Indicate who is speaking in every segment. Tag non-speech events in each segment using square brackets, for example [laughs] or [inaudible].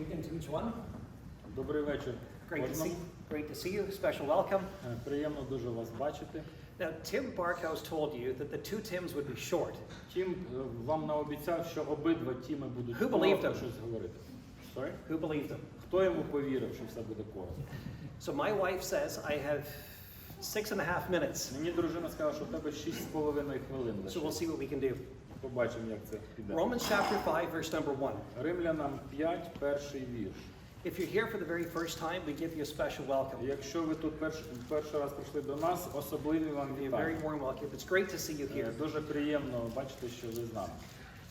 Speaker 1: evening to each one.
Speaker 2: Добрий вечір.
Speaker 1: Great to
Speaker 2: кожному.
Speaker 1: see, great to see you. Special welcome.
Speaker 2: Е, Приємно дуже вас бачити.
Speaker 1: Now, Tim Barkhouse told you that the two Tims would be short.
Speaker 2: Тім е, вам наобіцяв, що обидва тіми будуть
Speaker 1: Who believed
Speaker 2: коротко
Speaker 1: him?
Speaker 2: щось говорити. Sorry?
Speaker 1: Who believed them?
Speaker 2: Хто йому повірив, що все буде коротко?
Speaker 1: So my wife says I have six and a half minutes.
Speaker 2: Мені дружина сказала, що в тебе 6,5 хвилин
Speaker 1: So
Speaker 2: лише.
Speaker 1: we'll see what we can do.
Speaker 2: Побачимо, як це піде.
Speaker 1: Romans chapter 5, verse number 1.
Speaker 2: Римлянам 5, перший вірш.
Speaker 1: If you're here for the very first time, we give you a special welcome.
Speaker 2: Якщо ви тут перш, перший раз прийшли до нас, особливі вам
Speaker 1: A very
Speaker 2: вітання.
Speaker 1: warm welcome. It's great to see you
Speaker 2: Е,
Speaker 1: here.
Speaker 2: Дуже приємно бачити, що ви з нами.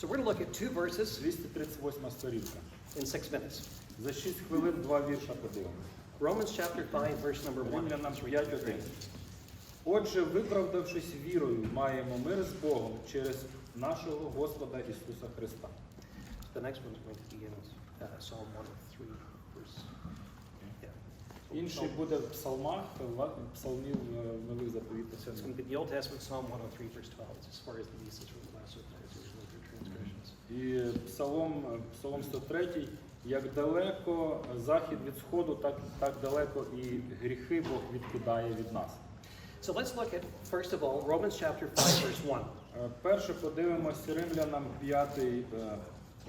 Speaker 1: So we're going to look at two verses
Speaker 2: 238 сторінка.
Speaker 1: in six minutes.
Speaker 2: За 6 хвилин два вірша подивимося.
Speaker 1: Romans chapter 5, verse number 1.
Speaker 2: Римлянам 5.1. Отже, виправдавшись вірою, маємо мир з Богом через нашого Господа Ісуса Христа.
Speaker 1: The next one's going to be in uh, Psalm 103, verse.
Speaker 2: Інший буде в псалмах, в псалмів е, нових заповітних.
Speaker 1: So it's going to be the Old Testament, Psalm 103, verse 12. It's as far as the east is from the west, so the transgressions.
Speaker 2: І псалом, е, псалом 103, як далеко захід від сходу, так, так далеко і гріхи Бог відкидає від нас.
Speaker 1: So let's look at, first of all, Romans chapter 5, verse 1.
Speaker 2: Е, Перше подивимося Римлянам 5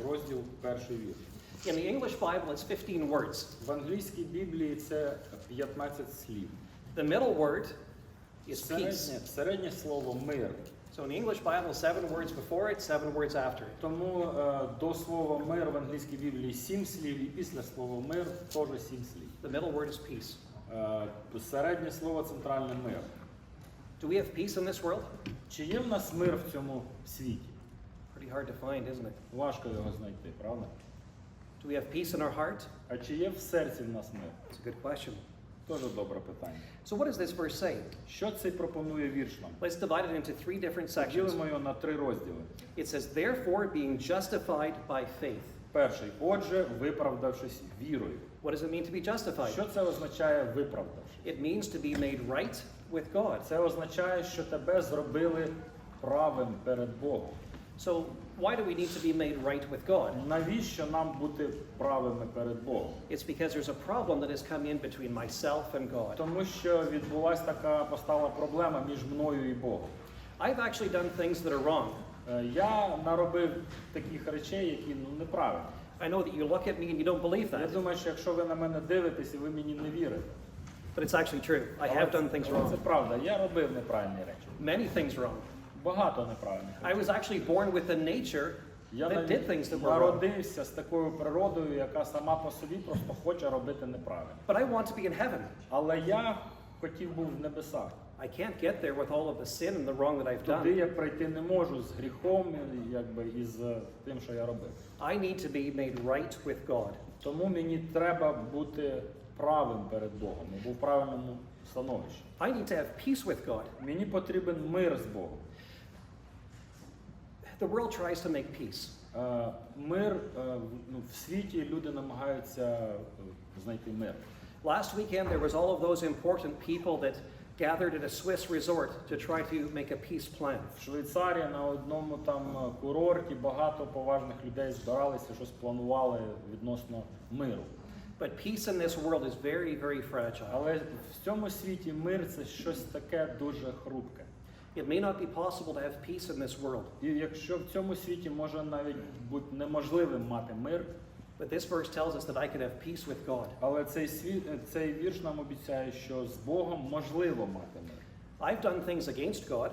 Speaker 2: розділ, перший вірш.
Speaker 1: In the English Bible, it's 15 words.
Speaker 2: В англійській Біблії це 15 слів.
Speaker 1: The middle word is peace.
Speaker 2: Середнє, середнє слово мир.
Speaker 1: So in the English Bible, seven words before it, seven words after it.
Speaker 2: Тому е, до слова мир в англійській Біблії сім слів, і після слова мир теж сім слів.
Speaker 1: The middle word is peace.
Speaker 2: Е, середнє слово центральне мир.
Speaker 1: Do we have peace in this world?
Speaker 2: Чи є в нас мир в цьому світі?
Speaker 1: Pretty hard to find, isn't it?
Speaker 2: Важко його знайти, правда?
Speaker 1: Do we have peace in our heart?
Speaker 2: А чи є в серці в нас мир?
Speaker 1: That's a good question.
Speaker 2: Теж добре питання.
Speaker 1: So what does this verse say?
Speaker 2: Що цей пропонує вірш нам?
Speaker 1: Let's divide it into three different sections.
Speaker 2: Ділимо його на три розділи.
Speaker 1: It says, therefore, being justified by faith.
Speaker 2: Перший, отже, виправдавшись вірою.
Speaker 1: What does it mean to be justified?
Speaker 2: Що це означає виправдавшись?
Speaker 1: It means to be made right with God.
Speaker 2: Це означає, що тебе зробили правим перед Богом.
Speaker 1: So why do we need to be made right with God?
Speaker 2: Навіщо нам бути правими перед Богом?
Speaker 1: It's because there's a problem that has come in between myself and God.
Speaker 2: Тому що відбулася така постала проблема між мною і Богом.
Speaker 1: I've actually done things that are wrong.
Speaker 2: Е, Я наробив таких речей, які ну неправильні.
Speaker 1: I know that you look at me and you don't believe
Speaker 2: Я думаю, що якщо ви на мене дивитесь і ви мені не вірите,
Speaker 1: but it's actually true. I have done things
Speaker 2: але це
Speaker 1: wrong.
Speaker 2: правда. Я робив неправильні речі.
Speaker 1: Many things wrong.
Speaker 2: Багато неправильних
Speaker 1: I was actually born with a nature
Speaker 2: Я
Speaker 1: that did things that were wrong.
Speaker 2: народився з такою природою, яка сама по собі просто хоче робити неправильно.
Speaker 1: But I want to be in heaven.
Speaker 2: Але я хотів був в небесах.
Speaker 1: I can't get there with all of the sin and the wrong that I've
Speaker 2: Туди
Speaker 1: done.
Speaker 2: я прийти не можу з гріхом, і, якби і з тим, що я робив.
Speaker 1: I need to be made right with God.
Speaker 2: Тому мені треба бути правим перед Богом, я був в правильному становищі.
Speaker 1: I need to have peace with God.
Speaker 2: Мені потрібен мир з Богом.
Speaker 1: The world tries to make peace.
Speaker 2: Е, Мир е, в- ну, в світі люди намагаються е, знайти мир.
Speaker 1: Last weekend, there was all of those important people that gathered at a Swiss resort to try to make a peace plan.
Speaker 2: В Швейцарії на одному там е, курорті багато поважних людей збиралися, щось планували відносно миру.
Speaker 1: But peace in this world is very, very fragile.
Speaker 2: Але в цьому світі мир це щось таке дуже хрупке.
Speaker 1: It may not be possible to have peace in this world,
Speaker 2: І якщо в цьому світі може навіть бути неможливим мати мир,
Speaker 1: but this verse tells us that I can have peace with God.
Speaker 2: але цей світ, цей вірш нам обіцяє, що з Богом можливо мати мир.
Speaker 1: I've done things against God.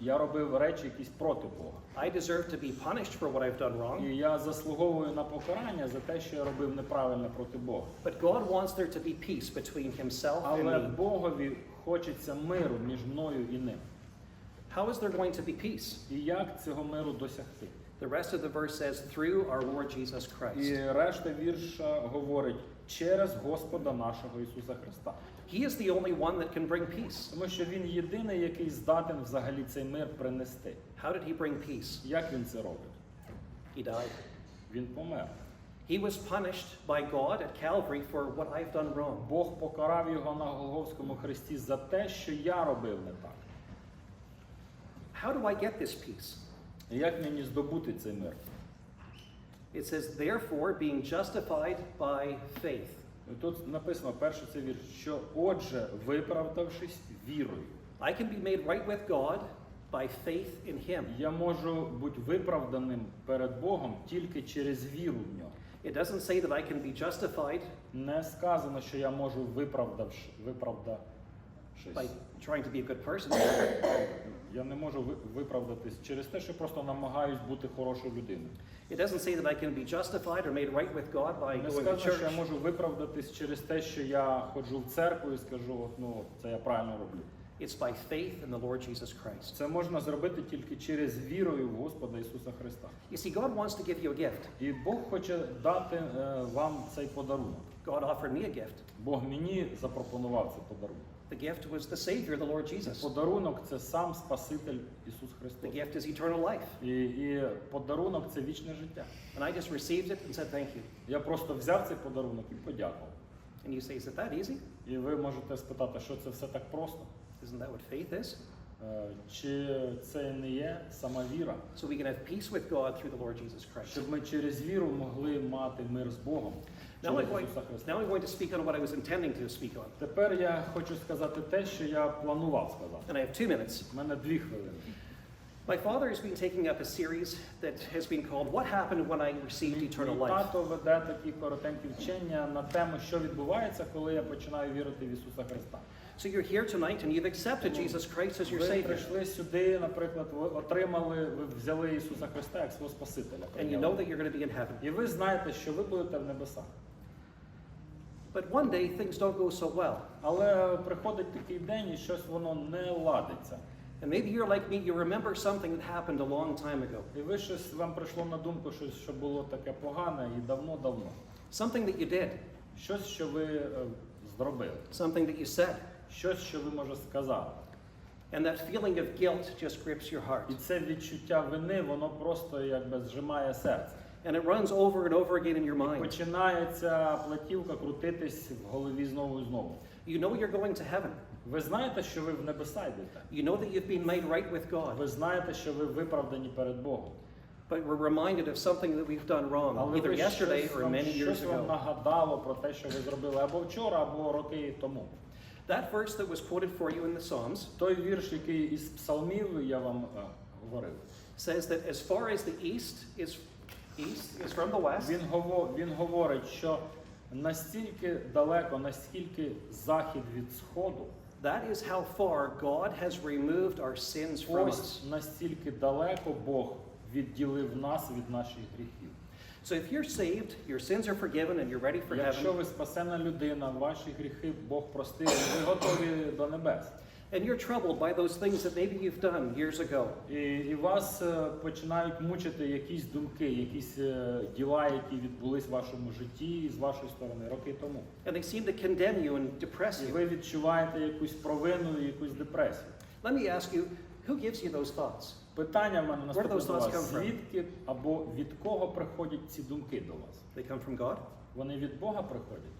Speaker 2: Я робив речі якісь проти Бога.
Speaker 1: I deserve to be punished for what I've done wrong.
Speaker 2: І я заслуговую на покарання за те, що я робив неправильно проти Бога.
Speaker 1: But God wants there to be peace between Himself and
Speaker 2: Але
Speaker 1: me.
Speaker 2: Богові хочеться миру між мною і ним.
Speaker 1: How is there going to be peace?
Speaker 2: І як цього миру досягти?
Speaker 1: The rest of the verse says, through our Lord Jesus Christ.
Speaker 2: І решта вірша говорить через Господа нашого Ісуса Христа.
Speaker 1: He is the only one that can bring peace.
Speaker 2: Тому що він єдиний, який здатен взагалі цей мир принести.
Speaker 1: How did He bring peace?
Speaker 2: Як він це робить?
Speaker 1: He died.
Speaker 2: Він помер.
Speaker 1: He was punished by God at Calvary for what I've done wrong.
Speaker 2: Бог покарав його на Голговському хресті за те, що я робив не так.
Speaker 1: How do I get this peace?
Speaker 2: І як мені здобути цей мир?
Speaker 1: It says, therefore, being justified by faith.
Speaker 2: І Тут написано перший цей вірш, що отже, виправдавшись вірою,
Speaker 1: I can be made right with God by faith in Him.
Speaker 2: я можу бути виправданим перед Богом тільки через віру в нього.
Speaker 1: It doesn't say that I can be justified
Speaker 2: Не сказано, що я можу виправдавши,
Speaker 1: by
Speaker 2: виправдавшись.
Speaker 1: trying to be a good person. [coughs]
Speaker 2: Я не можу ви- виправдатись через те, що просто намагаюсь бути хорошою людиною.
Speaker 1: It doesn't say that I can be justified or made right with God by
Speaker 2: Не
Speaker 1: going to
Speaker 2: сказано, що я
Speaker 1: church.
Speaker 2: можу виправдатись через те, що я ходжу в церкву і скажу, от, ну це я правильно роблю.
Speaker 1: It's by faith in the Lord Jesus Christ.
Speaker 2: Це можна зробити тільки через вірою в Господа Ісуса Христа.
Speaker 1: You see, God wants to give you a gift.
Speaker 2: І Бог хоче дати е, вам цей подарунок.
Speaker 1: God offered me a gift.
Speaker 2: Бог мені запропонував цей подарунок.
Speaker 1: The gift was the Savior, the Lord Jesus.
Speaker 2: Подарунок це сам Спаситель Ісус
Speaker 1: The gift is eternal life.
Speaker 2: І, і подарунок це вічне життя.
Speaker 1: And I just received it and said thank you.
Speaker 2: Я просто взяв цей подарунок і подякував.
Speaker 1: And you say, is it that easy?
Speaker 2: І ви можете спитати, що це все так просто?
Speaker 1: Isn't that what faith is?
Speaker 2: Е, Чи це не є сама віра?
Speaker 1: So we can have peace with God through the Lord Jesus Christ.
Speaker 2: Щоб ми через віру могли мати мир з Богом
Speaker 1: Now I'm, going, now I'm going to speak on what I was intending to speak on.
Speaker 2: Тепер я хочу сказати те, що я планував сказати.
Speaker 1: And I have two minutes.
Speaker 2: У мене дві хвилини.
Speaker 1: My father has been taking up a series that has been called What Happened When I Received Eternal
Speaker 2: мій
Speaker 1: Life.
Speaker 2: тато веде такі коротенькі вчення на тему, що відбувається, коли я починаю вірити в Ісуса Христа.
Speaker 1: So you're here tonight and you've accepted Jesus Christ as your
Speaker 2: Ви
Speaker 1: Savior.
Speaker 2: прийшли сюди, наприклад, ви отримали, ви взяли Ісуса Христа як свого Спасителя.
Speaker 1: And you
Speaker 2: прийняли.
Speaker 1: know that you're going to be in heaven.
Speaker 2: І ви знаєте, що ви будете в небесах.
Speaker 1: But one day things don't go so well.
Speaker 2: Але приходить такий день, і щось воно не ладиться.
Speaker 1: And maybe you're like me, you remember something that happened a long time ago.
Speaker 2: І ви щось вам прийшло на думку, щось, що було таке погане і давно-давно.
Speaker 1: Something that you did,
Speaker 2: Щось, що ви е, зробили,
Speaker 1: something that you said.
Speaker 2: щось, що ви може сказали.
Speaker 1: And that feeling of guilt just grips your heart.
Speaker 2: І це відчуття вини, воно просто якби зжимає серце.
Speaker 1: And it runs over and over again in your mind.
Speaker 2: Починається платівка крутитись в голові знову і знову.
Speaker 1: You know you're going to heaven.
Speaker 2: Ви знаєте, що ви в небеса йдете.
Speaker 1: You know that you've been made right with God.
Speaker 2: Ви знаєте, що ви виправдані перед Богом.
Speaker 1: But we're reminded of something that we've done wrong,
Speaker 2: Але
Speaker 1: either
Speaker 2: ви
Speaker 1: yesterday
Speaker 2: щось,
Speaker 1: or
Speaker 2: вам,
Speaker 1: many years
Speaker 2: щось вам
Speaker 1: ago.
Speaker 2: нагадало про те, що ви зробили або вчора, або роки тому.
Speaker 1: That verse that was quoted for you in the Psalms
Speaker 2: Той вірш, який із псалмів я вам е, говорив,
Speaker 1: says that as far as the east is east is from the west,
Speaker 2: він, гово, він говорить, що настільки далеко, наскільки захід від сходу,
Speaker 1: that is how far God has removed our sins from us.
Speaker 2: ось настільки далеко Бог відділив нас від наших гріхів.
Speaker 1: So if you're saved, your sins are forgiven, and you're ready for
Speaker 2: Якщо
Speaker 1: heaven,
Speaker 2: ви спасена людина, ваші гріхи Бог простив, ви готові до небес.
Speaker 1: And you're troubled by those things that maybe you've done years ago,
Speaker 2: І, і вас е, починають мучити якісь думки, якісь е, діла, які відбулись в вашому житті з вашої сторони роки тому.
Speaker 1: and they seem to condemn you and depress
Speaker 2: І
Speaker 1: you,
Speaker 2: ви відчуваєте якусь провину, якусь депресію.
Speaker 1: let me ask you, who gives you those thoughts?
Speaker 2: Питання в мене
Speaker 1: Where do
Speaker 2: наступне
Speaker 1: those
Speaker 2: до
Speaker 1: thoughts
Speaker 2: вас.
Speaker 1: come from?
Speaker 2: Звідки або від кого приходять ці думки до вас?
Speaker 1: They come from God.
Speaker 2: Вони від Бога приходять.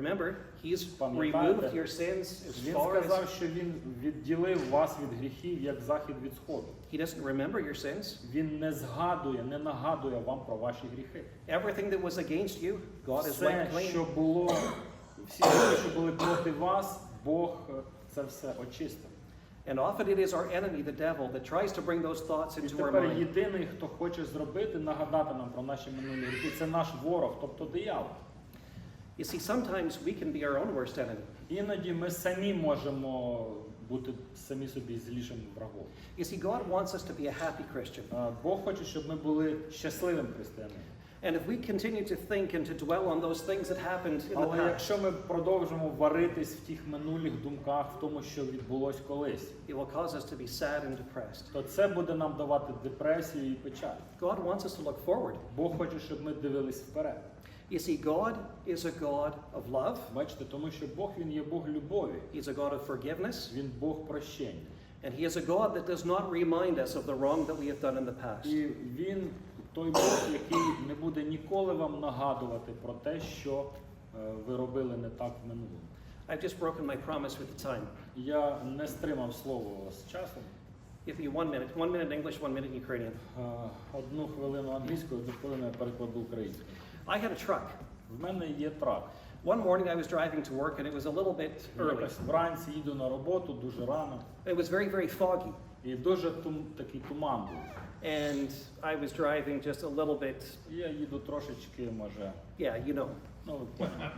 Speaker 1: Remember, He's removed your sins as
Speaker 2: Він
Speaker 1: far
Speaker 2: сказав,
Speaker 1: as
Speaker 2: що він відділив вас від гріхів, як захід від сходу.
Speaker 1: He doesn't remember your sins.
Speaker 2: Він не згадує, не нагадує вам про ваші гріхи.
Speaker 1: Everything that was against you, God has
Speaker 2: Все,
Speaker 1: wiped clean.
Speaker 2: що було, всі гріхи, що були проти вас, Бог е, це все очистив.
Speaker 1: And often it is our enemy, the devil, that tries to bring those thoughts
Speaker 2: І
Speaker 1: into our
Speaker 2: тепер
Speaker 1: mind.
Speaker 2: єдиний, хто хоче зробити, нагадати нам про наші минулі гріхи, це наш ворог, тобто диявол.
Speaker 1: You see, sometimes we can be our own worst enemy.
Speaker 2: Іноді ми самі можемо бути самі собі злішим врагом.
Speaker 1: You see, God wants us to be a happy Christian.
Speaker 2: Бог хоче, щоб ми були щасливим християнином.
Speaker 1: And if we continue to think and to dwell on those things that happened in the
Speaker 2: Але
Speaker 1: past,
Speaker 2: якщо ми продовжимо варитись в тих минулих думках, в тому, що відбулось колись,
Speaker 1: it will cause us to be sad and depressed.
Speaker 2: то це буде нам давати депресію і печаль.
Speaker 1: God wants us to look forward.
Speaker 2: Бог хоче, щоб ми дивились вперед.
Speaker 1: You see, God is a God of love,
Speaker 2: Бачите, тому що Бог він є Бог любові,
Speaker 1: He's a God of forgiveness,
Speaker 2: він Бог прощення.
Speaker 1: and He is a God that does not remind us of the wrong that we have done in the past.
Speaker 2: І він той Бог, який не буде ніколи вам нагадувати про те, що е, ви робили не так в минулому.
Speaker 1: I've just broken my promise with the time.
Speaker 2: Я не стримав слово з часом.
Speaker 1: Give you one minute. One minute English, one minute Ukrainian.
Speaker 2: Е, Одну хвилину англійською, одну хвилину я перекладу українською.
Speaker 1: I had a truck.
Speaker 2: В мене є трак.
Speaker 1: One morning I was driving to work and it was a little bit early.
Speaker 2: Якось вранці їду на роботу дуже рано.
Speaker 1: It was very, very foggy.
Speaker 2: І дуже тум, такий туман був.
Speaker 1: And I was driving just a little bit,
Speaker 2: І я їду трошечки, може,
Speaker 1: yeah, you know.
Speaker 2: ну ви поняли.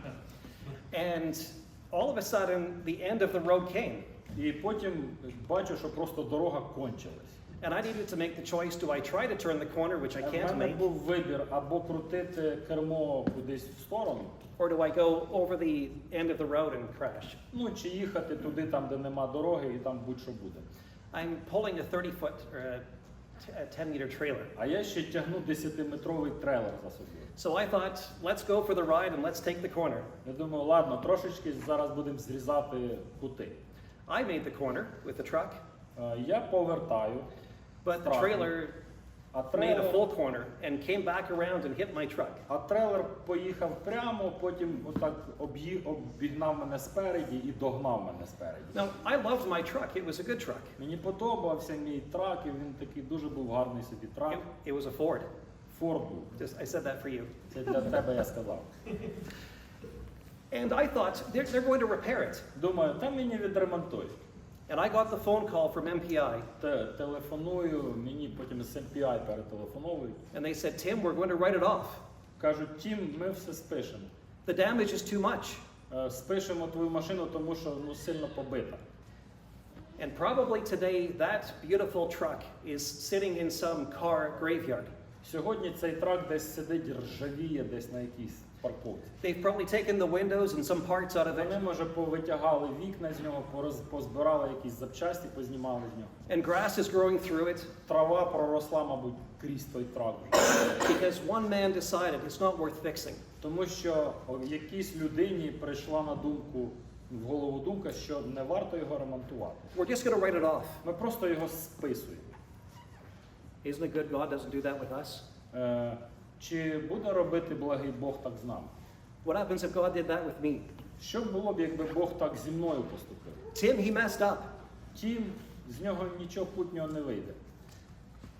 Speaker 1: And all of a sudden, the end of the road came.
Speaker 2: І потім бачу, що просто дорога кончилась.
Speaker 1: And I needed to make the choice do I try to turn the corner, which I can't
Speaker 2: мене
Speaker 1: make,
Speaker 2: був вибір або крутити кермо кудись в сторону,
Speaker 1: or do I go over the end of the road and crash?
Speaker 2: ну чи їхати туди, там, де нема дороги, і там будь-що буде.
Speaker 1: I'm pulling a 30 foot or a t- a 10 meter trailer.
Speaker 2: А я ще тягну 10-метровий трейлер за собою.
Speaker 1: So I thought, let's go for the ride and let's take the corner.
Speaker 2: Я думаю, ладно, трошечки зараз будемо зрізати кути.
Speaker 1: I made the corner with the truck,
Speaker 2: Е, Я повертаю,
Speaker 1: but the
Speaker 2: Strong.
Speaker 1: trailer
Speaker 2: а
Speaker 1: made a
Speaker 2: трейлер,
Speaker 1: full corner and came back around and hit my truck.
Speaker 2: а трейлер поїхав прямо, потім отак об'ї- обігнав мене спереді і догнав мене спереді.
Speaker 1: Now, I loved my truck. It was a good truck.
Speaker 2: Мені подобався мій трак, і він такий дуже був гарний собі трак.
Speaker 1: It, it was a Ford.
Speaker 2: Форд був.
Speaker 1: Just, I said that for you.
Speaker 2: Це для тебе я сказав. [laughs]
Speaker 1: And I thought, they're, they're going to repair it.
Speaker 2: Думаю, та мені відремонтують.
Speaker 1: And I got the phone call from MPI,
Speaker 2: Те- Телефоную, мені потім з MPI перетелефоновують.
Speaker 1: and they said, Tim, we're going to write it off.
Speaker 2: Кажуть, Тім, ми все спишемо.
Speaker 1: The damage is too much.
Speaker 2: Е, Спишемо твою машину, тому що ну, сильно побита.
Speaker 1: And probably today, that beautiful truck is sitting in some car graveyard.
Speaker 2: Сьогодні цей трак десь сидить, ржавіє десь на якійсь парковці.
Speaker 1: They've probably taken the windows and some parts out of
Speaker 2: Вони,
Speaker 1: it,
Speaker 2: може, повитягали вікна з нього, пороз- позбирали якісь запчасті, познімали з нього.
Speaker 1: and grass is growing through it
Speaker 2: Трава проросла, мабуть, крізь той трак.
Speaker 1: because one man decided it's not worth fixing.
Speaker 2: Тому що якійсь людині прийшла на думку, в голову думка, що не варто його ремонтувати.
Speaker 1: We're just going to write it off.
Speaker 2: Ми просто його списуємо.
Speaker 1: Isn't it good God doesn't do that with us?
Speaker 2: Е, чи буде робити благий Бог так з нами?
Speaker 1: What happens if God did that with me?
Speaker 2: Що було б, якби Бог так зі мною поступив?
Speaker 1: Tim, he messed up.
Speaker 2: Тім, з нього нічого путнього не вийде.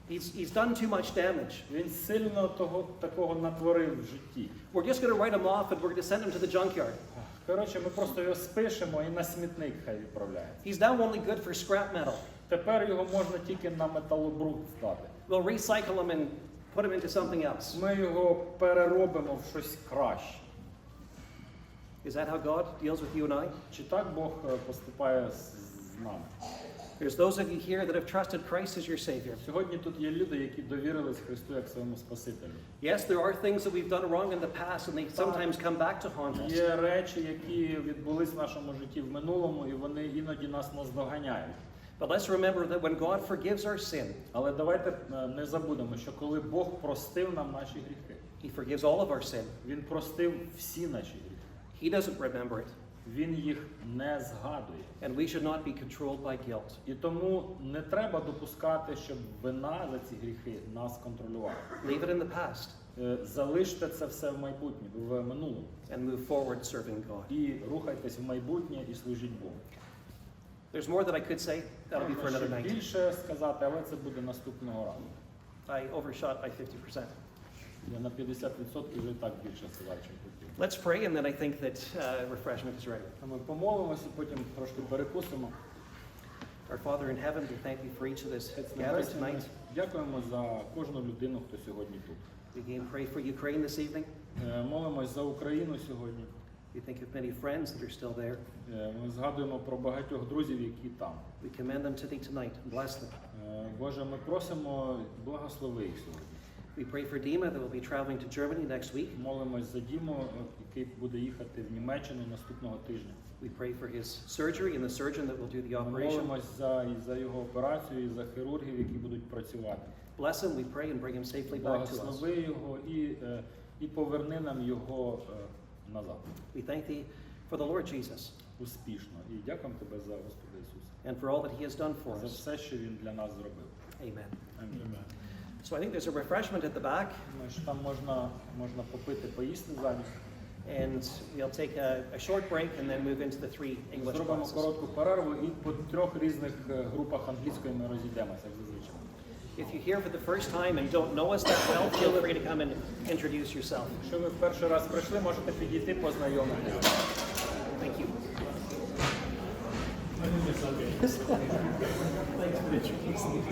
Speaker 1: He's, he's done too much damage.
Speaker 2: Він сильно того такого натворив в житті.
Speaker 1: We're just going to write him off and we're going to send him to the junkyard.
Speaker 2: Коротше, ми просто його спишемо і на смітник хай відправляється.
Speaker 1: He's now only good for scrap metal.
Speaker 2: Тепер його можна тільки на металобруд здати.
Speaker 1: We'll recycle him and put him into something else.
Speaker 2: Ми його переробимо в щось краще.
Speaker 1: Is that how God deals with you and I?
Speaker 2: Чи так Бог е, поступає з, з нами?
Speaker 1: There's those of you here that have trusted Christ as your Savior.
Speaker 2: Сьогодні тут є люди, які довірились Христу як своєму Спасителю.
Speaker 1: Yes, there are things that we've done wrong in the past and they sometimes come back to haunt us.
Speaker 2: Є речі, які відбулись в нашому житті в минулому, і вони іноді нас наздоганяють.
Speaker 1: But let's remember that when God forgives our sin,
Speaker 2: Але давайте е, не забудемо, що коли Бог простив нам наші гріхи,
Speaker 1: He forgives all of our sin.
Speaker 2: Він простив всі наші гріхи.
Speaker 1: He doesn't remember it.
Speaker 2: Він їх не згадує.
Speaker 1: And we should not be controlled by guilt.
Speaker 2: І тому не треба допускати, щоб вина за ці гріхи нас контролювала.
Speaker 1: Leave it in the past
Speaker 2: Е, Залиште це все в майбутнє, в минулому.
Speaker 1: and move forward serving God.
Speaker 2: І рухайтесь в майбутнє і служіть Богу.
Speaker 1: There's more that I could say. That'll be for another
Speaker 2: ще
Speaker 1: night.
Speaker 2: більше сказати, але це буде наступного разу.
Speaker 1: I overshot by 50%.
Speaker 2: Я на 50% вже і так більше сказав, чим хотів.
Speaker 1: Let's pray, and then I think that uh, refreshment is ready.
Speaker 2: А Ми помолимося, потім трошки перекусимо.
Speaker 1: Our Father in heaven, we thank you for each of us
Speaker 2: Отець
Speaker 1: gathered
Speaker 2: Небесний, ми
Speaker 1: tonight.
Speaker 2: Дякуємо за кожну людину, хто сьогодні тут.
Speaker 1: We again pray for Ukraine this evening.
Speaker 2: Е, Молимось за Україну сьогодні.
Speaker 1: We think of many friends that are still there.
Speaker 2: Е, Ми згадуємо про багатьох друзів, які там.
Speaker 1: We commend them to thee tonight and bless them.
Speaker 2: Е, Боже, ми просимо благослови їх сьогодні.
Speaker 1: We pray for Dima that will be traveling to Germany next week.
Speaker 2: Молимось за Діму, е, який буде їхати в Німеччину наступного тижня.
Speaker 1: We pray for his surgery and the surgeon that will do the
Speaker 2: Ми
Speaker 1: operation.
Speaker 2: молимось за, і за його операцію, і за хірургів, які будуть працювати.
Speaker 1: Bless him, we pray, and bring him safely back to us.
Speaker 2: Благослови його і, е, і поверни нам його е, назад.
Speaker 1: We thank thee for the Lord Jesus
Speaker 2: Успішно. І дякуємо тебе за Господа Ісуса.
Speaker 1: and for all that he has done for
Speaker 2: За
Speaker 1: us.
Speaker 2: все, що Він для нас зробив.
Speaker 1: Amen.
Speaker 2: Амінь.
Speaker 1: So I think there's a refreshment at the back.
Speaker 2: Думаю, що там можна, можна попити, поїсти замість.
Speaker 1: And we'll take a, a short break and then move into the three English
Speaker 2: Зробимо
Speaker 1: classes.
Speaker 2: коротку перерву і по трьох різних е, групах англійської ми розійдемося, як зазвичай.
Speaker 1: If you're here for the first time and don't know us that well, feel free to come and introduce yourself.
Speaker 2: Якщо ви в перший раз прийшли, можете підійти познайомитися.
Speaker 1: Thank you.